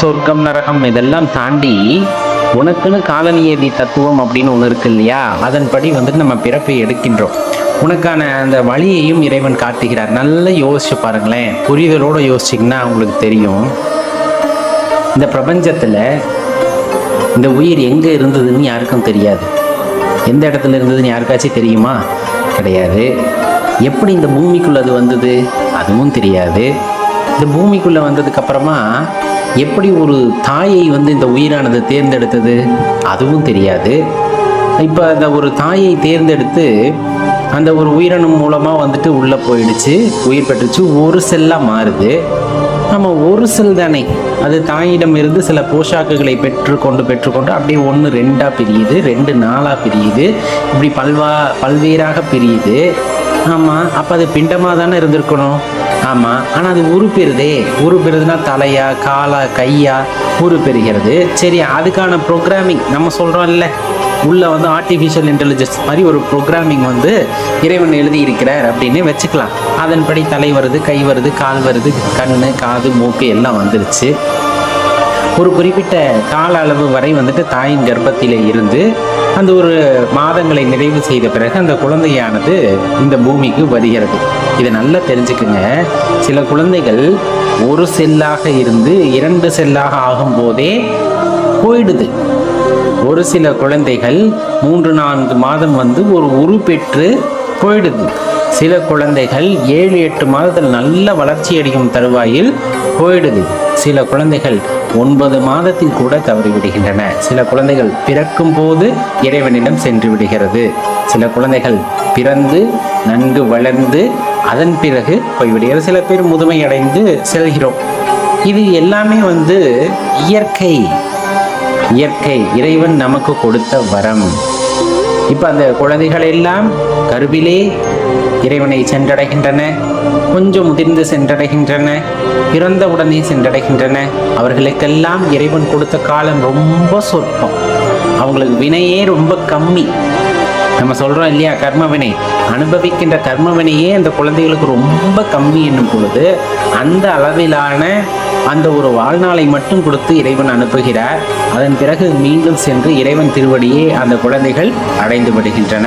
சொர்க்கம் நரகம் இதெல்லாம் தாண்டி உனக்குன்னு காலநியதி தத்துவம் அப்படின்னு ஒன்று இருக்கு இல்லையா? அதன்படி வந்துட்டு நம்ம பிறப்பை எடுக்கின்றோம். உனக்கான அந்த வழியையும் இறைவன் காட்டுகிறார். நல்லா யோசிச்சு பாருங்களேன். புரிதலோடு யோசிச்சிங்கன்னா உங்களுக்கு தெரியும். இந்த பிரபஞ்சத்தில் இந்த உயிர் எங்கே இருந்ததுன்னு யாருக்கும் தெரியாது. எந்த இடத்துல இருந்ததுன்னு யாருக்காச்சும் தெரியுமா? கிடையாது. எப்படி இந்த பூமிக்குள்ளே அது வந்தது? அதுவும் தெரியாது. இந்த பூமிக்குள்ளே வந்ததுக்கப்புறமா எப்படி ஒரு தாயை வந்து இந்த உயிரானது தேர்ந்தெடுத்தது? அதுவும் தெரியாது. இப்போ அந்த ஒரு தாயை தேர்ந்தெடுத்து அந்த ஒரு உயிரினம் மூலமாக வந்துட்டு உள்ளே போயிடுச்சு உயிர் பெற்றுச்சு ஒரு செல்லாக மாறுது. நம்ம ஒரு செல் தானே. அது தாயிடம் இருந்து சில போஷாக்குகளை பெற்றுக்கொண்டு பெற்றுக்கொண்டு அப்படியே ஒன்று ரெண்டாக பிரியுது ரெண்டு நாளாக பிரியுது. இப்படி பல்வா பல்வேறாக பிரியுது. ஆமாம் அப்போ அது பிண்டமாக தானே இருந்திருக்கணும்? ஆமாம் ஆனால் அது உருப்பெறுதே உருப்பெறுதுன்னா தலையா காலா கையா உருப்பெறுகிறது சரி அதுக்கான ப்ரோக்ராமிங் நம்ம சொல்கிறோம்ல உள்ள வந்து ஆர்டிஃபிஷியல் இன்டெலிஜென்ஸ் மாதிரி ஒரு ப்ரோக்ராமிங் வந்து இறைவன் எழுதி இருக்கிறார் அப்படின்னு வச்சுக்கலாம். அதன்படி தலை வருது கை வருது கால் வருது கண் காது மூக்கு எல்லாம் வந்துருச்சு. ஒரு குறிப்பிட்ட கால அளவு வரை வந்துட்டு தாயின் கர்ப்பத்திலே இருந்து அந்த ஒரு மாதங்களை நிறைவு செய்த பிறகு அந்த குழந்தையானது இந்த பூமிக்கு வருகிறது. இதை நல்லா தெரிஞ்சுக்குங்க. சில குழந்தைகள் ஒரு செல்லாக இருந்து இரண்டு செல்லாக ஆகும்போதே போயிடுது. ஒரு சில குழந்தைகள் மூன்று நான்கு மாதம் வந்து ஒரு உரு பெற்று போயிடுது. சில குழந்தைகள் ஏழு எட்டு மாதத்தில் நல்ல வளர்ச்சி அடையும் தருவாயில் போயிடுது. சில குழந்தைகள் ஒன்பது மாதத்தில் கூட தவறிவிடுகின்றன சில குழந்தைகள் பிறக்கும் போது இறைவனிடம் சென்று விடுகிறது. சில குழந்தைகள் பிறந்து நன்கு வளர்ந்து அதன் பிறகு போய்விடுகிறது சில பேர் முதுமை அடைந்து செல்கிறோம். இது எல்லாமே வந்து இயற்கை. இயற்கை இறைவன் நமக்கு கொடுத்த வரம். இப்போ அந்த குழந்தைகள் எல்லாம் கருவிலே இறைவனை சென்றடைகின்றன கொஞ்சம் முதிர்ந்து சென்றடைகின்றன பிறந்த உடனே சென்றடைகின்றன. அவர்களுக்கெல்லாம் இறைவன் கொடுத்த காலம் ரொம்ப சொற்பம். அவங்களுக்கு வினையே ரொம்ப கம்மி. நம்ம சொல்கிறோம் இல்லையா கர்மவினை. அனுபவிக்கின்ற கர்மவினையே அந்த குழந்தைகளுக்கு ரொம்ப கம்மி என்னும் பொழுது அந்த அளவிலான அந்த ஒரு வாழ்நாளை மட்டும் கொடுத்து இறைவன் அனுப்புகிறார். அதன் பிறகு மீண்டும் சென்று இறைவன் திருவடியே அந்த குழந்தைகள் அடைந்து விடுகின்றன.